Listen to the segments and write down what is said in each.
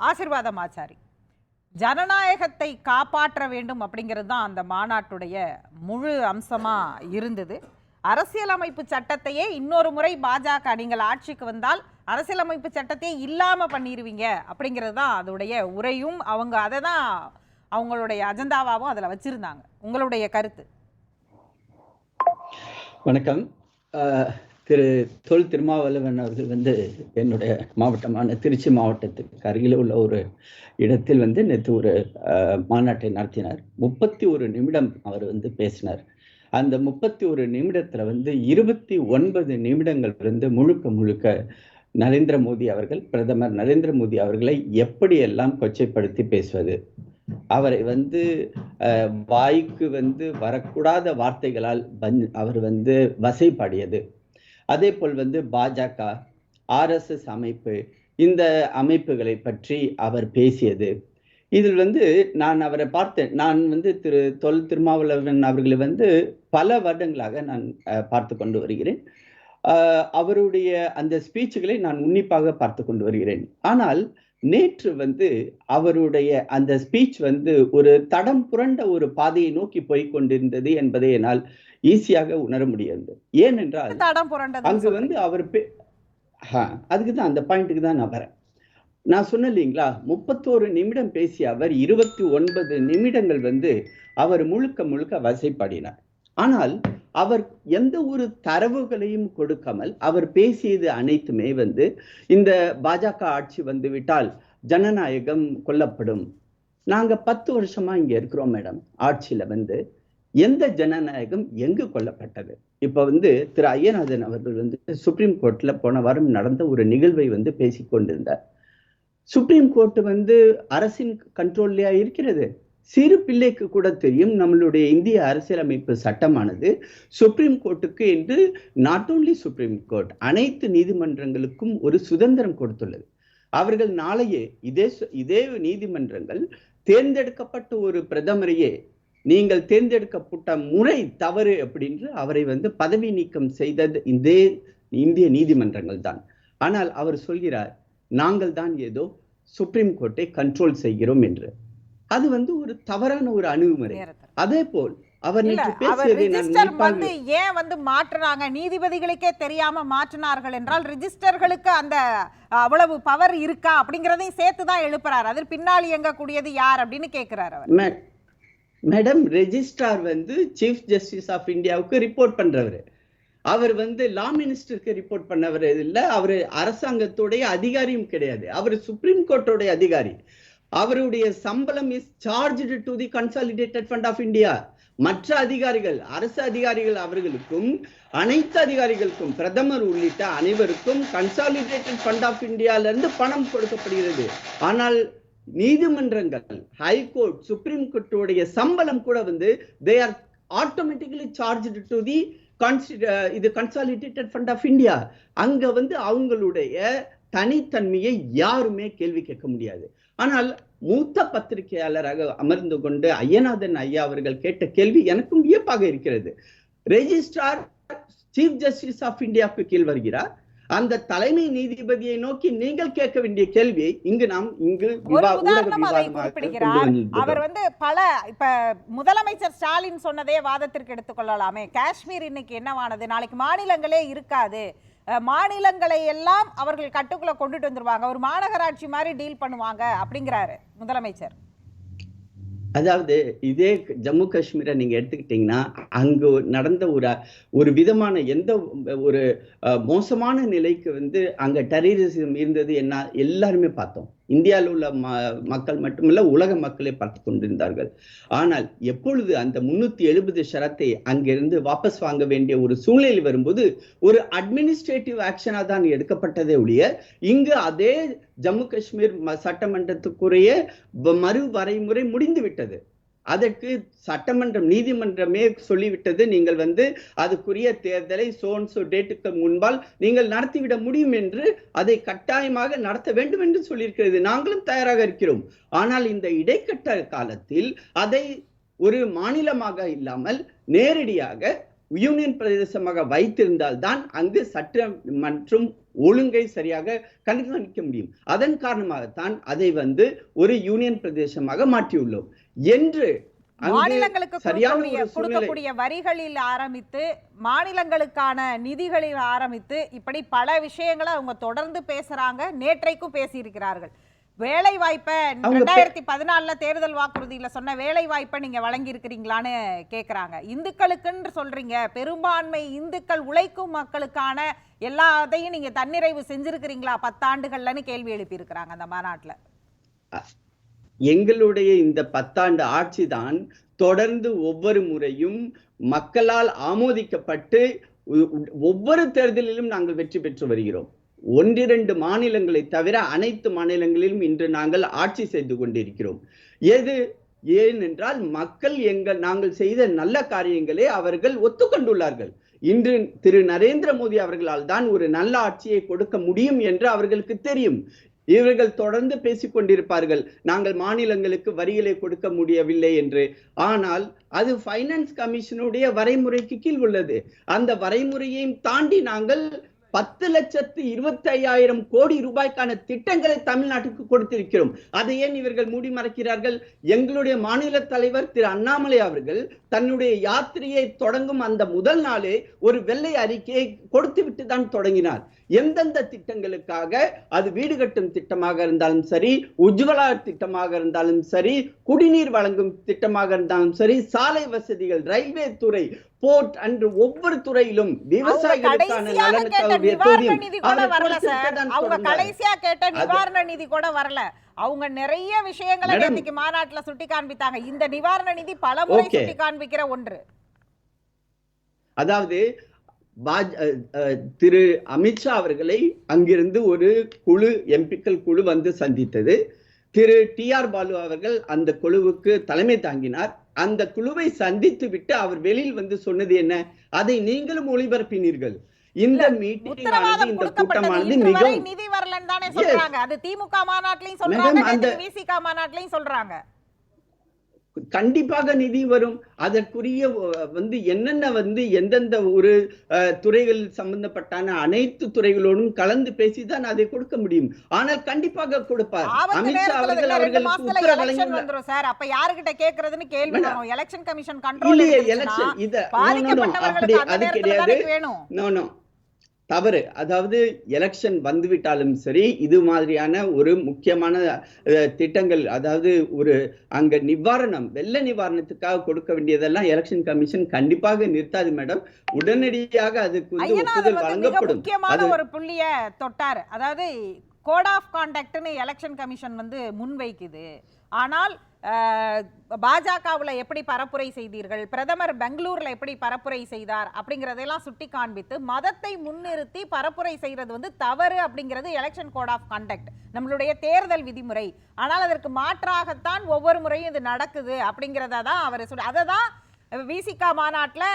ஆசிர்வாதம் ஆச்சாரி. ஜனநாயகத்தை காப்பாற்ற வேண்டும் அப்படிங்கிறது தான் அந்த மாநாட்டுடைய முழு அம்சமாக இருந்தது. அரசியலமைப்பு சட்டத்தையே இன்னொரு முறை பாஜக நீங்கள் ஆட்சிக்கு வந்தால் அரசியலமைப்பு சட்டத்தையே இல்லாம பண்ணிடுவீங்க அப்படிங்கிறது தான் அதோடைய உரையும். அவங்க அதை தான் அவங்களுடைய அஜெண்டாவாகவும் அதில் வச்சிருந்தாங்க. உங்களுடைய கருத்து? வணக்கம். திரு தொல் திருமாவளவன் அவர்கள் வந்து என்னுடைய மாவட்டமான திருச்சி மாவட்டத்துக்கு அருகில் உள்ள ஒரு இடத்தில் வந்து நேற்று ஒரு மாநாட்டை நடத்தினார். முப்பத்தி ஒரு நிமிடம் அவர் வந்து பேசினார். அந்த முப்பத்தி ஒரு நிமிடத்துல வந்து இருபத்தி ஒன்பது நிமிடங்கள் வந்து முழுக்க முழுக்க நரேந்திர மோடி அவர்கள் பிரதமர் நரேந்திர மோடி அவர்களை எப்படியெல்லாம் கொச்சைப்படுத்தி பேசுவது? அவரை வந்து வாய்க்கு வந்து வரக்கூடாத வார்த்தைகளால் அவர் வந்து வசைப்பாடியது. அதே போல் வந்து பாஜக ஆர்எஸ்எஸ் அமைப்பு இந்த அமைப்புகளை பற்றி அவர் பேசியது. இதில் வந்து நான் அவரை பார்த்தேன். நான் வந்து திரு தொல் திருமாவளவன் அவர்களை வந்து பல வருடங்களாக நான் பார்த்து கொண்டு வருகிறேன். அவருடைய அந்த ஸ்பீச்சுகளை நான் உன்னிப்பாக பார்த்து கொண்டு வருகிறேன். ஆனால் நேற்று வந்து அவருடைய அந்த ஸ்பீச் வந்து ஒரு தடம் புரண்ட ஒரு பாதையை நோக்கி போய் கொண்டிருந்தது என்பதை என்னால் ஈஸியாக உணர முடியாது. ஏனென்றால் அங்கு வந்து அவர் அதுக்கு தான் அந்த பாயிண்ட்டுக்கு தான் நான் வரேன். நான் சொன்னேன் இல்லைங்களா முப்பத்தோரு நிமிடம் பேசிய அவர் இருபத்தி ஒன்பது நிமிடங்கள் வந்து அவர் முழுக்க முழுக்க வசைப்பாடினார். ஆனால் அவர் எந்த ஒரு தரவுகளையும் கொடுக்காமல் அவர் பேசியது அனைத்துமே வந்து இந்த பாஜக ஆட்சி வந்துவிட்டால் ஜனநாயகம் கொல்லப்படும். நாங்க பத்து வருஷமா இங்க இருக்கிறோம் மேடம் ஆட்சியில வந்து. எந்த ஜனநாயகம் எங்கு கொல்லப்பட்டது? இப்ப வந்து திரு ஐயநாதன் அவர்கள் வந்து சுப்ரீம் கோர்ட்ல போன வாரம் நடந்த ஒரு நிகழ்வை வந்து பேசிக்கொண்டிருந்தார். சுப்ரீம் கோர்ட் வந்து அரசின் கண்ட்ரோல்லையா இருக்கிறது. சிறு பிள்ளைக்கு கூட தெரியும் நம்மளுடைய இந்திய அரசியலமைப்பு சட்டமானது சுப்ரீம் கோர்ட்டுக்கு என்று நாட் ஓன்லி சுப்ரீம் கோர்ட் அனைத்து நீதிமன்றங்களுக்கும் ஒரு சுதந்திரம் கொடுத்துள்ளது. அவர்கள் நாளையே இதே இதே நீதிமன்றங்கள் தேர்ந்தெடுக்கப்பட்ட ஒரு பிரதமரையே நீங்கள் தேர்ந்தெடுக்கப்பட்ட முறை தவறு அப்படின்று அவரை வந்து பதவி நீக்கம் செய்தது இதே இந்திய நீதிமன்றங்கள் தான். ஆனால் அவர் சொல்கிறார் நாங்கள் தான் ஏதோ சுப்ரீம் கோர்ட்டை கண்ட்ரோல் செய்கிறோம் என்று. அது வந்து ஒரு தவறான ஒரு அணுகுமுறை. அதே போல் அவர் வந்து ஏன் வந்து மாற்றுனாங்க? நீதிபதிகளுக்கே தெரியாம மாற்றினார்கள் என்றால் ரிஜிஸ்டர்களுக்கு அந்த அவ்வளவு பவர் இருக்கா அப்படிங்கறதையும் சேர்த்து தான் எழுப்புறாரு. அதில் பின்னாடி இயங்கக்கூடியது யார் அப்படின்னு கேக்குறாரு அவர். மேடம் ரெஜிஸ்ட்ரார் வந்து சீஃப் ஜஸ்டிஸ் ஆஃப் இந்தியாவுக்கு ரிப்போர்ட் பண்றவர். அவர் வந்து லா மினிஸ்டருக்கு ரிப்போர்ட் பண்ணவர் இல்ல அவர் அரசாங்கத்துடைய அதிகாரியும் கிடையாது. அவர் சுப்ரீம் கோர்ட்டோடைய அதிகாரி. அவருடைய சம்பளம் is charged to the consolidated fund of India மற்ற அதிகாரிகள் அரசு அதிகாரிகள் அவர்களுக்கும் அனைத்து அதிகாரிகளுக்கும் பிரதமர் உள்ளிட்ட அனைவருக்கும் கன்சாலிடேட்டட் ஃபண்ட் ஆஃப் இந்தியால இருந்து பணம் கொடுக்கப்படுகிறது. ஆனால் நீதிமன்றங்கள் ஹைகோர்ட் சுப்ரீம் கோர்ட்டுடைய சம்பளம் கூட வந்து they are automatically charge to the இது கன்சாலிடேட்டட் ஃபண்ட் ஆஃப் இந்தியா அங்க வந்து அவங்களுடைய தனித்தன்மையை யாருமே கேள்வி கேட்க முடியாது. ஆனால் மூத்த பத்திரிகையாளராக அமர்ந்து கொண்டு ஐயநாதன் ஐயா அவர்கள் கேட்ட கேள்வி எனக்கும் வியப்பாக இருக்கிறது. ரெஜிஸ்ட்ரார் சீஃப் ஜஸ்டிஸ் ஆஃப் இந்தியாவுக்கு கீழ் வருகிறார். அந்த தலைமை நீதிபதியை நோக்கி நீங்கள் கேட்க வேண்டிய கேள்வியை இங்கு நாம் இங்கு. அவர் வந்து பல இப்ப முதலமைச்சர் ஸ்டாலின் சொன்னதே வாதத்திற்கு எடுத்துக்கொள்ளலாமே காஷ்மீர் இன்னைக்கு என்னவானது? நாளைக்கு மாநிலங்களே இருக்காது. மாநிலங்களை எல்லாம் அவர்கள் கட்டுக்குள்ள கொண்டுட்டு வந்துருவாங்க. ஒரு மாநகராட்சி மாதிரி டீல் பண்ணுவாங்க அப்படிங்கிறாரு முதலமைச்சர். அதாவது இதே ஜம்மு காஷ்மீரை நீங்க எடுத்துக்கிட்டீங்கன்னா அங்கு நடந்த ஒரு ஒரு விதமான எந்த ஒரு அஹ், மோசமான நிலைக்கு வந்து அங்க டெரரிசம் இருந்தது என்ன எல்லாருமே பார்த்தோம். இந்தியாவில் உள்ள ம மக்கள் மட்டுமல்ல உலக மக்களை பார்த்து கொண்டிருந்தார்கள். ஆனால் எப்பொழுது அந்த முன்னூத்தி எழுபது ஷரத்தை அங்கிருந்து வாபஸ் வாங்க வேண்டிய ஒரு சூழ்நிலை வரும்போது ஒரு அட்மினிஸ்ட்ரேட்டிவ் ஆக்ஷனாக தான் எடுக்கப்பட்டதே ஒழிய இங்கு அதே ஜம்மு காஷ்மீர் சட்டமன்றத்துக்குரிய வ- மறு வரைமுறை முடிந்து விட்டது அதற்கு சட்டமன்றம் நீதிமன்றமே சொல்லிவிட்டது. நீங்கள் வந்து அதுக்குரிய தேர்தலை சோன்சோ டேட்டுக்கு முன்பால் நீங்கள் நடத்திவிட முடியும் என்று அதை கட்டாயமாக நடத்த வேண்டும் என்று சொல்லியிருக்கிறது. நாங்களும் தயாராக இருக்கிறோம். ஆனால் இந்த இடைக்கட்ட காலத்தில் அதை ஒரு மாநிலமாக இல்லாமல் நேரடியாக யூனியன் பிரதேசமாக வைத்திருந்தால் தான் அங்கு சட்டம் மற்றும் ஒழுங்கை சரியாக கண்காணிக்க முடியும். அதன் காரணமாகத்தான் அதை வந்து ஒரு யூனியன் பிரதேசமாக மாற்றியுள்ளோம். என்று மாநிலங்களுக்கு கொடுக்கக்கூடிய வரிகளில் ஆரம்பித்து மாநிலங்களுக்கான நிதிகளில் ஆரம்பித்து இப்படி பல விஷயங்களை அவங்க தொடர்ந்து பேசுறாங்க நேற்றைக்கும் பேசியிருக்கிறார்கள். வேலை வாய்ப்பை ரெண்டாயிரத்தி பதினாலுல தேர்தல் வாக்குறுதியில சொன்ன வேலை வாய்ப்பை நீங்க வழங்கி இருக்கிறீங்களான்னு கேக்குறாங்க. இந்துக்களுக்குன்னு சொல்றீங்க. பெரும்பான்மை இந்துக்கள் உழைக்கும் மக்களுக்கான எல்லாத்தையும் நீங்க தன்னிறைவு செஞ்சிருக்கிறீங்களா? பத்தாண்டுகள்லன்னு கேள்வி எழுப்பி இருக்கிறாங்க அந்த மாநாட்டுல. எங்களுடைய இந்த பத்தாண்டு ஆட்சிதான் தொடர்ந்து ஒவ்வொரு முறையும் மக்களால் ஆமோதிக்கப்பட்டு ஒவ்வொரு தேர்தலிலும் நாங்கள் வெற்றி பெற்று வருகிறோம். ஒன்றிரண்டு மாநிலங்களை தவிர அனைத்து மாநிலங்களிலும் இன்று நாங்கள் ஆட்சி செய்து கொண்டிருக்கிறோம். எது? ஏனென்றால் மக்கள் எங்கள் நாங்கள் செய்த நல்ல காரியங்களை அவர்கள் ஒத்துக்கொண்டுள்ளார்கள். இன்று திரு நரேந்திர மோடி அவர்களால் தான் ஒரு நல்ல ஆட்சியை கொடுக்க முடியும் என்று அவர்களுக்கு தெரியும். இவர்கள் தொடர்ந்து பேசிக் கொண்டிருப்பார்கள். நாங்கள் மாநிலங்களுக்கு வரிகளை கொடுக்க முடியவில்லை என்று. ஆனால் அது ஃபைனான்ஸ் கமிஷனுடைய வரைமுறைக்கு கீழ் உள்ளது. அந்த வரைமுறையையும் தாண்டி நாங்கள் பத்து லட்சத்து இருபத்தி ஐயாயிரம் கோடி ரூபாய்க்கான திட்டங்களை தமிழ்நாட்டுக்கு கொடுத்திருக்கிறோம். அதை ஏன் இவர்கள் மூடி மறைக்கிறார்கள்? எங்களுடைய மாநில தலைவர் திரு அண்ணாமலை அவர்கள் தன்னுடைய யாத்திரையை தொடங்கும் அந்த முதல் நாளே ஒரு வெள்ளை அறிக்கையை கொடுத்து விட்டு தான் தொடங்கினார். எந்தெந்த திட்டங்களுக்காக அது வீடு கட்டும் திட்டமாக இருந்தாலும் சரி உஜ்வலா திட்டமாக இருந்தாலும் சரி குடிநீர் வழங்கும் திட்டமாக இருந்தாலும் சரி சாலை வசதிகள் ரயில்வே துறை போர்ட் அன்று ஒவ்வொரு துறையிலும் விவசாயிகளுக்கான நலனுக்காக அவங்க. கடைசியா கேட்ட நிவாரண நிதி கூட வரல அவங்க நிறைய விஷயங்களை. நேத்திக்கு மாநாட்டுல சுட்டி காண்பித்தாங்க இந்த நிவாரண நிதி பல முறை. சுட்டி காண்பிக்கிற ஒன்று அதாவது திரு அமித்ஷா அவர்களை அங்கிருந்து ஒரு குழு எம்பிக்கள் குழு வந்து சந்தித்தது. திரு டி ஆர் பாலு அவர்கள் அந்த குழுவுக்கு தலைமை தாங்கினார். அந்த குழுவை சந்தித்து விட்டு அவர் வெளியில் வந்து சொன்னது என்ன? அதை நீங்களும் ஒளிபரப்பினீர்கள். இந்த மீட்டிங் உத்தரவாதம் இந்த கூட்டமானது மிகவும் நிதி வரலன்னு தானே. சொல்றாங்க. அது திமுக மாநாட்டிலையும் சொல்றாங்க விசிக மாநாட்டிலையும் சொல்றாங்க. கண்டிப்பாக நிதி வரும். அதற்குரிய வந்து என்னென்ன வந்து எந்தெந்த ஒரு துறைகள் சம்பந்தப்பட்டான அனைத்து துறைகளோடும் கலந்து பேசிதான் அதை கொடுக்க முடியும். ஆனால் கண்டிப்பாக கொடுப்பார். அமித்ஷா அவர்கள் அவர்களுக்கு சார். அப்ப யாருகிட்ட கேக்குறதுன்னு கேள்வி எலெக்ஷன் கமிஷன் கண்ட்ரோல் இல்லையே எலெக்ஷன் இத அப்படி அது கிடையாது. நோ நோ தவறு. அதாவது எலெக்ஷன் வந்து விட்டாலும் சரி இது மாதிரியான ஒரு முக்கியமான திட்டங்கள் அதாவது ஒரு அங்க நிவாரணம் வெள்ள நிவாரணத்துக்காக கொடுக்க வேண்டியதெல்லாம் எலெக்ஷன் கமிஷன் கண்டிப்பாக நிறுத்தாது மேடம். உடனடியாக அதுக்கு வந்து ஒப்புதல் வழங்கப்படும். முக்கியமான ஒரு புள்ளிய தொட்டார். அதாவது கோட் ஆஃப் கான்டாக்ட்னு எலெக்ஷன் கமிஷன் வந்து முன்வைக்குது. ஆனால் பாஜகவில் எப்படி பரப்புரை செய்தீர்கள்? பிரதமர் பெங்களூரில் எப்படி பரப்புரை செய்தார்? அப்படிங்கிறதெல்லாம் சுட்டி காண்பித்து மதத்தை முன்னிறுத்தி பரப்புரை செய்கிறது வந்து தவறு அப்படிங்கிறது எலெக்ஷன் கோட் ஆஃப் கண்டக்ட் நம்மளுடைய தேர்தல் விதிமுறை. ஆனால் அதற்கு மாற்றாகத்தான் ஒவ்வொரு முறையும் இது நடக்குது அப்படிங்கிறத தான் அவர் சொல்லி அதை தான் விசிகா மாநாட்டில்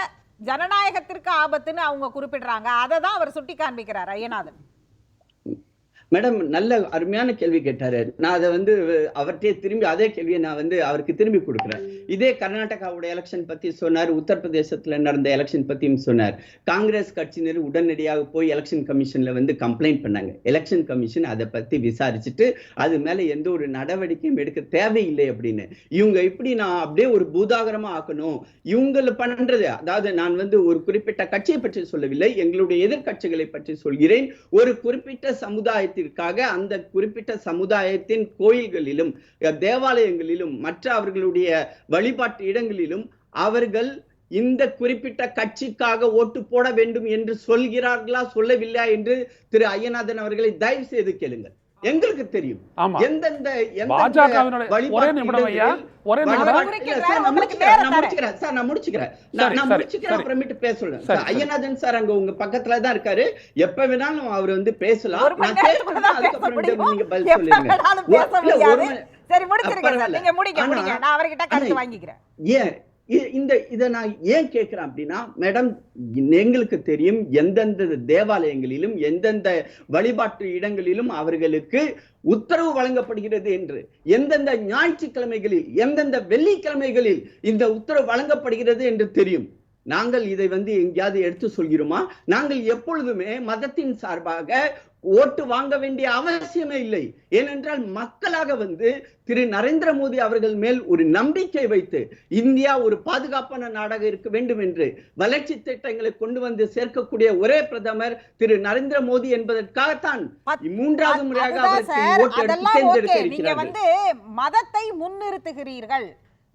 ஜனநாயகத்திற்கு ஆபத்துன்னு அவங்க குறிப்பிடுறாங்க. அதை தான் அவர் சுட்டி காண்பிக்கிறார் ஐயநாதன் மேடம் நல்ல அருமையான கேள்வி கேட்டாரு. நான் அதை வந்து அவர்கிட்டயே திரும்பி அதே கேள்வியை நான் வந்து அவருக்கு திரும்பி கொடுக்குறேன். இதே கர்நாடகாவோட எலெக்ஷன் பத்தி சொன்னார் உத்தரப்பிரதேசத்துல நடந்த எலெக்ஷன் பத்தியும் சொன்னார். காங்கிரஸ் கட்சியினர் உடனடியாக போய் எலெக்ஷன் கமிஷன்ல வந்து கம்ப்ளைண்ட் பண்ணாங்க. எலெக்ஷன் கமிஷன் அதை பத்தி விசாரிச்சுட்டு அது மேல எந்த ஒரு நடவடிக்கையும் எடுக்க தேவையில்லை அப்படின்னு. இவங்க இப்படி நான் அப்படியே ஒரு பூதாகரமா ஆக்கணும்? இவங்களை பண்றது அதாவது நான் வந்து ஒரு குறிப்பிட்ட கட்சியை பற்றி சொல்லவில்லை எங்களுடைய எதிர்கட்சிகளை பற்றி சொல்கிறேன். ஒரு குறிப்பிட்ட சமுதாயத்திற்காக அந்த குறிப்பிட்ட சமுதாயத்தின் கோயில்களிலும் தேவாலயங்களிலும் மற்ற அவர்களுடைய வழிபாட்டு இடங்களிலும் அவர்கள் இந்த குறிப்பிட்ட கட்சிக்காக ஓட்டு போட வேண்டும் என்று சொல்கிறார்களா சொல்லவில்லையா என்று திரு ஐயநாதன் அவர்களை தயவு செய்து கேளுங்கள். எங்களுக்கு தெரியும். எந்தெந்த ஒரே நிமிடம் ஐயா ஒரே நான் முடிச்சுக்கிறேன். சார், நான் முடிச்சுக்கிறேன். நான். அப்புறமேட்டு பேசுறேன். ஐயநாதன் சார் அங்க உங்க பக்கத்துல தான் இருக்காரு. எப்ப வேணாலும் அவர் வந்து பேசலாம். நான் கேட்கணும். நீங்க பதில் சொல்லுங்க. சரி பரவாயில்ல. நீங்க முடிங்க முடிங்க. நான் அவர்கிட்ட கருத்து வாங்கிக்கிறேன். ஏன்? இந்த இதை நான் ஏன் கேட்கிறேன் அப்படின்னா மேடம் எங்களுக்கு தெரியும் எந்தெந்த தேவாலயங்களிலும் எந்தெந்த வழிபாட்டு இடங்களிலும் அவர்களுக்கு உத்தரவு வழங்கப்படுகிறது என்று. எந்தெந்த ஞாயிற்றுக்கிழமைகளில் எந்தெந்த வெள்ளிக்கிழமைகளில் இந்த உத்தரவு வழங்கப்படுகிறது என்று தெரியும். நாங்கள் இதை வந்து எங்கேயாவது எடுத்து சொல்கிறோமா? நாங்கள் எப்பொழுதுமே மதத்தின் சார்பாக ஓட்டு வாங்க வேண்டிய அவசியமே இல்லை. ஏனென்றால் மக்களாக வந்து திரு நரேந்திர மோடி அவர்கள் மேல் ஒரு நம்பிக்கை வைத்து இந்தியா ஒரு பாதுகாப்பான நாடாக இருக்க வேண்டும் என்று வளர்ச்சி திட்டங்களை கொண்டு வந்து சேர்க்கக்கூடிய ஒரே பிரதமர் திரு நரேந்திர மோடி என்பதற்காகத்தான் பத்- மூன்றாவது முறையாக அவருக்கு ஓட்டு தேர்ந்தெடுக்க மதத்தை முன்னிறுத்துகிறீர்கள்.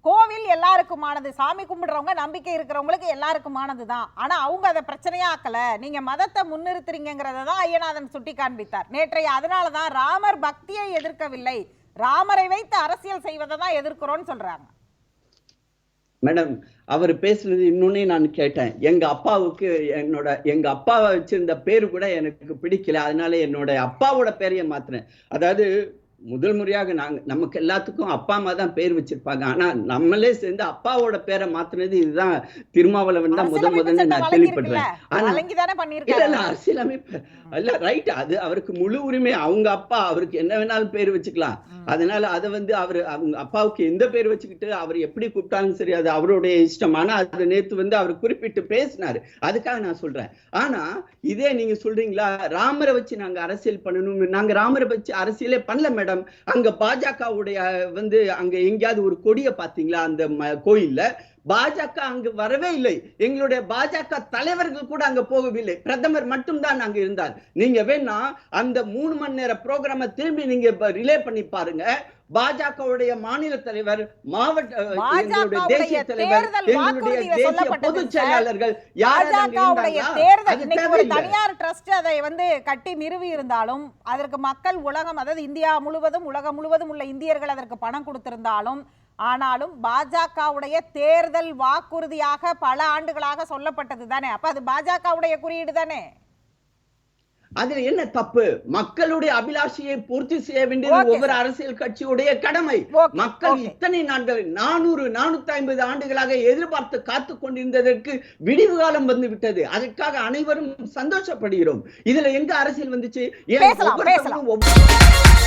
கோவில் எல்லாருக்குமானது. சாமி கும்பிடுறவங்க நம்பிக்கை இருக்கிறவங்களுக்கு எல்லாருக்குமானது தான் ஆனால் அவங்க அதை பிரச்சனையா ஆக்கல நீங்க மதத்தை முன்னிறுத்துறீங்கிறத தான் ஐயநாதன் சுட்டி காண்பித்தார் நேற்றைய அதனால தான் ராமர் பக்தியை எதிர்க்கவில்லை. ராமரை வைத்து அரசியல் செய்வதை தான் எதிர்க்கிறோம்னு சொல்றாங்க. மேடம் அவர் பேசுனது இன்னொன்னே நான் கேட்டேன். எங்க அப்பாவுக்கு என்னோட எங்க அப்பாவை வச்சிருந்த பேரு கூட எனக்கு பிடிக்கல. அதனால என்னோட அப்பாவோட பேரையே மாத்தினேன் அதாவது முதல் முறையாக நாங்க நமக்கு எல்லாத்துக்கும் அப்பா அம்மா தான் பேர் வச்சிருப்பாங்க. ஆனா நம்மளே சேர்ந்து அப்பாவோட பேரை மாத்துனது இதுதான். திருமாவளவன் தான் முத முதல்ல நான் கேள்விப்படுறேன் ஆனா இல்ல இல்ல அரசியலமைப்பு. இல்ல ரைட் அது அவருக்கு முழு உரிமை. அவங்க அப்பா அவருக்கு என்ன வேணாலும் பேர் வச்சுக்கலாம். அதனால அதை வந்து அவர் அவங்க அப்பாவுக்கு எந்த பேர் வச்சுக்கிட்டு அவர் எப்படி கூப்பிட்டாலும் சரி அது அவருடைய இஷ்டம். ஆனா அது நேத்து வந்து அவர் குறிப்பிட்டு பேசினாரு. அதுக்காக நான் சொல்றேன். ஆனா இதே நீங்க சொல்றீங்களா? ராமரை வச்சு நாங்க அரசியல் பண்ணணும் நாங்க ராமரை வச்சு அரசியலே பண்ணல மேடம். அங்க பாஜகவுடைய வந்து அங்க எங்கேயாவது ஒரு கொடியை பாத்தீங்களா அந்த கோயில்ல? பாஜக அங்கு வரவே இல்லை. எங்களுடைய பாஜக தலைவர்கள் கூட அங்க போகவில்லை. பிரதமர் மட்டும்தான் அங்க இருந்தார். நீங்க வேணா அந்த மூணு மணி நேர ப்ரோக்ராம திரும்பி நீங்க ரிலே பண்ணி பாருங்க. பாஜகவுடைய மாநில தலைவர் மாவட்ட தேசிய தலைவர் தேசிய பொதுச். செயலாளர்கள். தனியார் ட்ரஸ்ட் அதை வந்து கட்டி நிறுவி இருந்தாலும் அதற்கு மக்கள் உலகம் அதாவது இந்தியா முழுவதும் உலகம் முழுவதும் உள்ள இந்தியர்கள் அதற்கு பணம் கொடுத்திருந்தாலும் ஆனாலும் பாஜகவுடைய தேர்தல் வாக்குறுதியாக பல ஆண்டுகளாக சொல்லப்பட்டது தானே அப்ப அது பாஜகவுடைய குறியீடு தானே அதுல என்ன தப்பு? மக்களுடைய அபிலாஷையை பூர்த்தி செய்ய வேண்டியது ஒவ்வொரு அரசியல் கட்சியுடைய கடமை. மக்கள். இத்தனை நாட்கள் நானூறு நானூத்தி ஐம்பது ஆண்டுகளாக எதிர்பார்த்து காத்து கொண்டிருந்ததற்கு விடிவு காலம் வந்து விட்டது அதற்காக அனைவரும் சந்தோஷப்படுகிறோம். இதுல எங்க அரசியல் வந்துச்சு? ஏன் ஒவ்வொரு